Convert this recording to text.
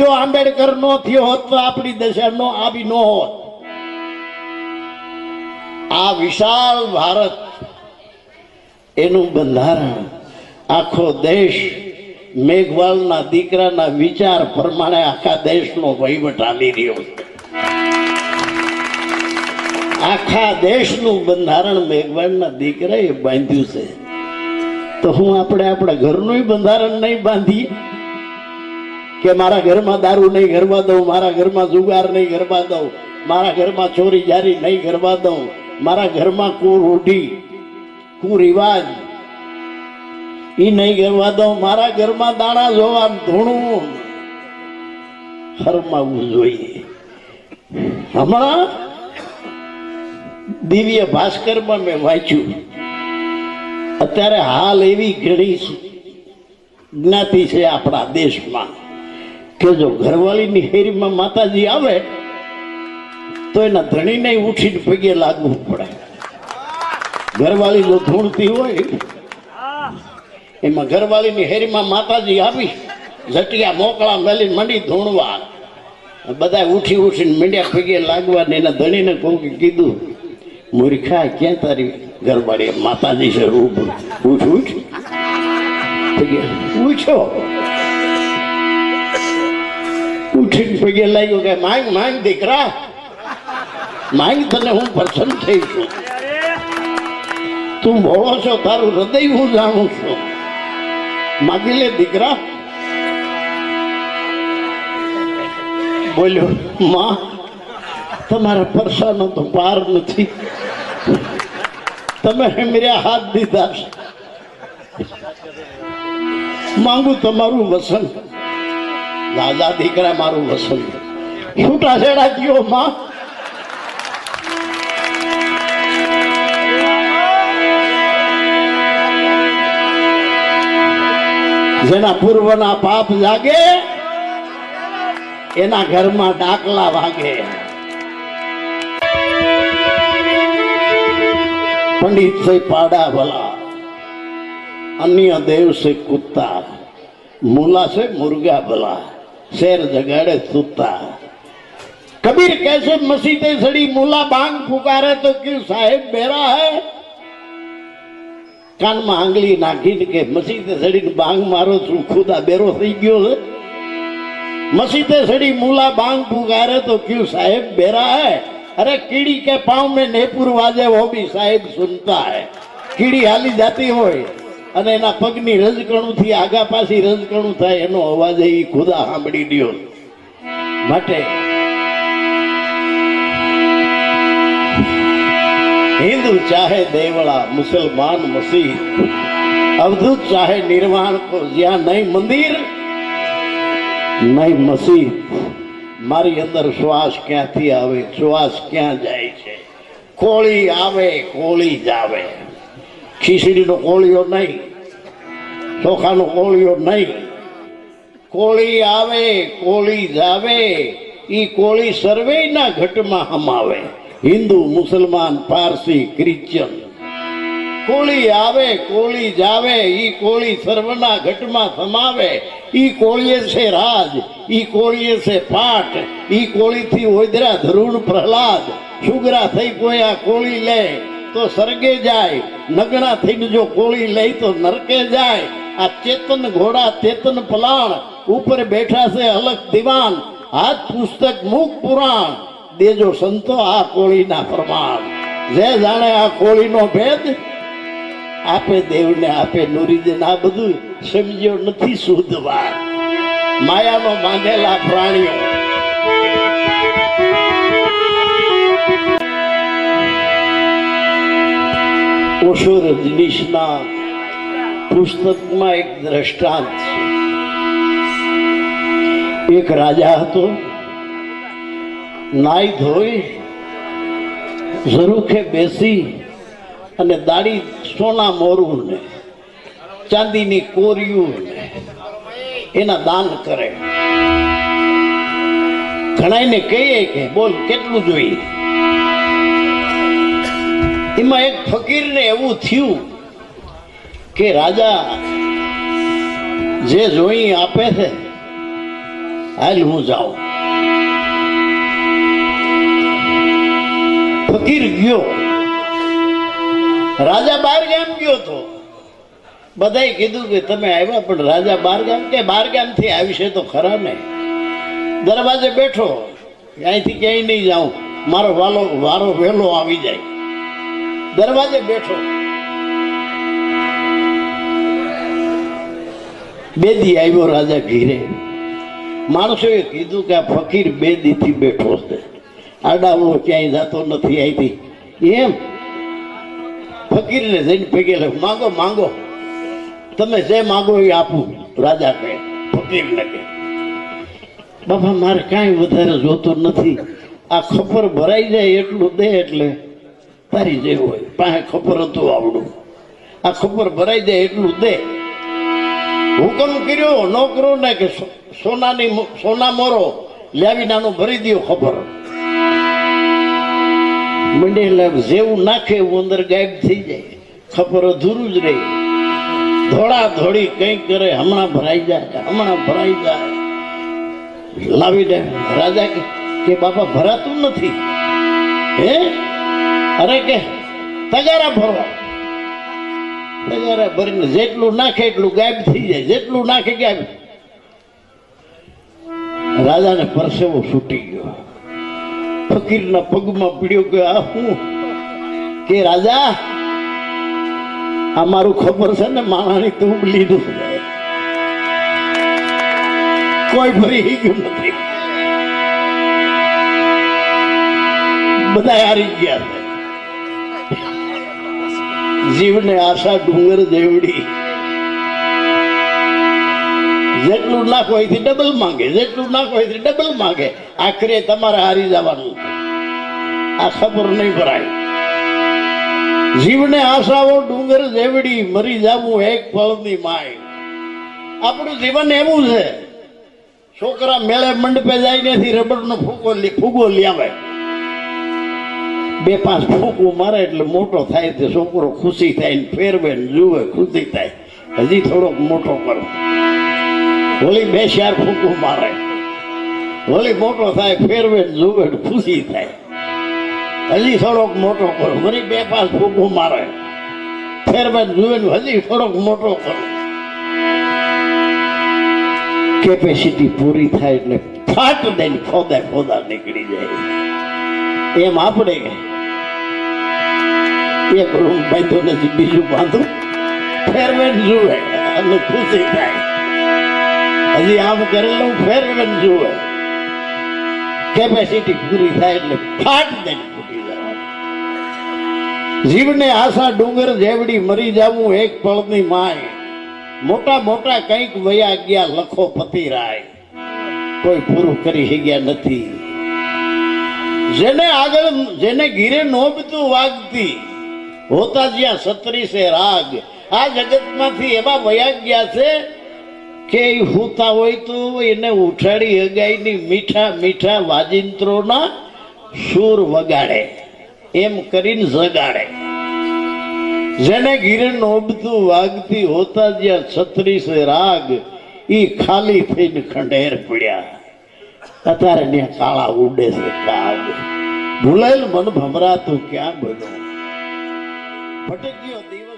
જો આંબેડકર નો થયો હોત તો આપણી દશા નો આવી ન હોત. આ વિશાળ ભારત, એનું બંધારણ, આખો દેશ મેઘવાલના દીકરાના વિચાર પ્રમાણે આખા દેશનો વહીવટ હાલી રહ્યો આખા દેશનું બંધારણ મેઘવાળના દીકરાએ બાંધ્યું છે. તો હું આપણે આપણા ઘરનું બંધારણ નહીં બાંધીએ? કે મારા ઘરમાં દારૂ નહીં ઘરમાં દઉં, મારા ઘરમાં જુગાર નહીં ઘરમાં દઉં, મારા ઘરમાં ચોરી જારી નહીં ઘરમાં દઉં, મારા ઘરમાં કુરૂઢી કુરિવાજ એ નહીં ઘરમાં દઉં, મારા ઘરમાં દાણા જોવા ધૂણું. હરમાવું જોઈએ. હમણાં દિવ્ય ભાસ્કરમાં મેં વાંચ્યું. અત્યારે હાલ એવી ઘણી જ્ઞાતિ છે આપણા દેશમાં. કે જો ઘરવાળીની હેરીમાં માતાજી આવે, તો એના ધણીને ઉઠીને પગે લાગવું પડે. ઘરવાળી જો ધૂણતી હોય, એમાં ઘરવાળીની હેરીમાં માતાજી આવી ઝટિયા મોકળા મેલી મંડી ધૂણવા. બધા ઉઠી ઉઠીને મીંડ્યા પગે લાગવા ને એના ધણીને કોઈ કીધું, મૂર્ખા, ક્યાં તારી ઘરવાળી માતાજી છે? રૂપ ઉઠ. ઉઠ ઉઠો. ઉઠીને પગે લાગ્યો કે, માંગ માંગ દીકરા, માંગ તને હું પસંદ થઈ છું. તું ભોળો છો, તારું હૃદય હું જાણું છું. માગી લે, દીકરા. બોલ્યો, માં, તમારા પરસાનો તો પાર નથી. તમે મેરા હાથ દીધા છે. માંગુ તમારું વસન. દાદા દીકરા મારું વસુલ્યું છૂટા છેડા ગયો માં. જેના પૂર્વના પાપ જાગે એના ઘરમાં ડાકલા વાગે. પંડિત છે પાડા ભલા, અન્ય દેવ છે કુત્તા, મુલા છે મુર્ગા ભલા. शेर जगाड़े सुता कबीर कैसे मसीदे सड़ी मूला बांग पुकारे तो क्यों साहेब बेरा है કાનમાં આંગળી નાખીને કે મસીદે સડીને બાંગ મારો છું ખુદા બેરો થઈ ગયો છે मसीदे सड़ी मूला बांग पुकारे तो क्यों साहेब बेरा है अरे कीड़ी के पाँव में नेपुर वाजे वो भी साहेब सुनता है કીડી હાલી જાતી હોય અને એના પગની રજકણુથી આગા પાછી રજકણું થાય એનો અવાજ એ ખુદા સાંભળી લ્યો. માટે હિન્દુ ચાહે દેવળા, મુસલમાન, મસીહ, અવધૂત ચાહે નિર્વાણ કો જ્યાં નહીં મંદિર, નહીં મસીહ. મારી અંદર શ્વાસ ક્યાંથી આવે? શ્વાસ ક્યાં જાય છે? કોળી આવે, કોળી જાવે ખીચડીનો કોળિયો નહીં, ચોખાનો કોળિયો નહીં. કોળી આવે, કોળી જાવે એ કોળી સર્વેના ઘટમાં હમાવે. હિન્દુ, મુસલમાન, પારસી ક્રિશ્ચન કોળી આવે, કોળી જાવે, ઈ કોળી સર્વના ઘટમાં સમાવે ઈ કોળીએ છે રાજ, ઈ કોળીએ છે પાઠ, ઈ કોળીથી ઓદરા ધરુણ પ્રહલાદ. સુગરા થઈ કોઈ આ કોળી લે. તો સ્વર્ગે જાય નગણા થઈને જો કોળી લે તો નરકે જાય. આ ચેતન ઘોડા, ચેતન પલાણ ઉપર બેઠા છે અલગ દિવાન, હાથ પુસ્તક, મુખ પુરાણ. દેજો સંતો આ કોળીના પ્રમાણ. જે જાણે આ કોળીનો ભેદ, આપે દેવને આપે નુરીજન આ બધું સમજ્યો નથી શુદ્ધવા માયાનો બાંધેલા પ્રાણીઓ. ઓશો રજનીશના પુસ્તકમાં એક દ્રષ્ટાંત છે એક રાજા હતો નાઈ ધોઈ ઝરૂખે બેસી અને દાડી સોના મોરું ને ચાંદીની કોરિયું ને એના દાન કરે ઘણાને કહીએ કે બોલ કેટલું જોઈએ એમાં એક ફકીરને એવું થયું કે રાજા, જે જોઈ આપે છે, હાલ હું જાઉં. ફકીર ગયો. રાજા બાર ગામ ગયો તો. બધાય કીધું કે તમે આવ્યા, પણ રાજા બાર ગામ કે બાર ગામથી આવશે તો ખરા ને? દરવાજે બેઠો. અહીંથી ક્યાંય નહીં જાઉં. મારો વાલો વારો વહેલો આવી જાય. દરવાજે બેઠો. બેદી આવ્યો રાજા ઘીરે. માણસોએ કીધું કે આ ફકીર બેદીથી બેઠો છે. આડાવડો ક્યાંય જતો નથી અહીંથી એમ? ફકીરને જઈને ભેગે માંગો માંગો. તમે જે માંગો એ આપું. રાજા કહે ફકીરને કહે. બાપા, મારે કાંઈ વધારે જોતું નથી. આ ખબર ભરાઈ જાય એટલું દે એટલે. તારી જેવું હોય પાસે ખબર હતું આવડું. આ ખબર ભરાઈ જાય એટલું દે. હુકમ કર્યો, નોકરો ને કે સોનાની સોના મોરો લાવી નાનું ભરી દો ખબર. મંડે એટલે જેવું નાખે એવું અંદર ગાયબ થઈ જાય. ખબર અધૂરું જ રહે. ધોળા ધોળી કઈ કરે, હમણાં ભરાઈ જાય હમણાં ભરાઈ જાય. લાવી દે. રાજા કે બાપા ભરાતું નથી. હે? અરે કે તગારા ભરવા. તગારા ભરીને જેટલું નાખે એટલું ગાયબ થઈ જાય. જેટલું નાખે ગાયબ રાજાને પરસેવો છૂટી ગયો. ફકીરના પગમાં પીડ્યો કે આ હું? કે રાજા, આ મારું ખબર છે ને, માણાની તું લીધું કોઈ ફરી ગયું નથી. બધા હારી ગયા છે. જીવને આશા ડુંગર જેવડી જેટલું નાખો એથી ડબલ માંગે, જેટલું નાખો એથી ડબલ માંગે, આખરે તમારે હારી જવાનું આ ખબર નહીં ભરાય. જીવને આશાઓ ડુંગર જેવડી મરી જવું એક ફળની માય. આપણું જીવન એવું છે. છોકરા મેળે મંડપે જાય નથી રબરનો ફૂગો ફૂગો લઈ આવે બે પાંચ ફૂંકું મારે એટલે મોટો થાય તે છોકરો ખુશી થાય ને ફેરવે ને જુએ, ખુશી થાય. હજી થોડોક મોટો કરો. વળી બે ચાર ફૂંકું મારે. હોલી મોટો થાય, ફેરવે ને જુએ ખુશી થાય. હજી થોડોક મોટો કરો. વળી બે પાંચ ફૂંકું મારે. ફેરવે જુએ હજી થોડોક મોટો કરો. કેપેસિટી પૂરી થાય એટલે ફાટ દઈને ખોદા ખોદા નીકળી જાય. એમ આપણે એક રૂમ બાંધ્યો નથી, બીજું બાંધું. ફેરવેન જુએ અને ખુશી થાય. હજી આમ કરેલું ફેરવેન જુએ કેપેસિટી પૂરી થાય એટલે ફાટ દઈને ફૂટી જવાનું. જીવને આશા ડુંગર જેવડી મરી જાવું, એક પળની માય. મોટા મોટા કંઈક વયા ગયા, લખો પતિ રાય કોઈ પૂરું કરી શક્યા નથી. જેને આગળ, જેને ઘીરે નોબતું વાગતી હોતા જ્યાં સત્રીસે રાગ. આ જગતમાંથી એવા વયા ગયા છે કે ઈ હુતા હોય તો એને ઉઠાડી હગાઈની મીઠા મીઠા વાજિંત્રોના સૂર વગાડે. એમ કરીને જગાડે. જેને ગિરણ ઓબતું વાગતી હોતા જ્યાં છત્રીસે રાગ એ ખાલી થઈને ખંડેર પડ્યા. અત્યારે ત્યાં કાળા ઉડે છે કાગ. ભૂલેલ મન ભમરાતું ક્યાં બધું ભટક્યો દિવસ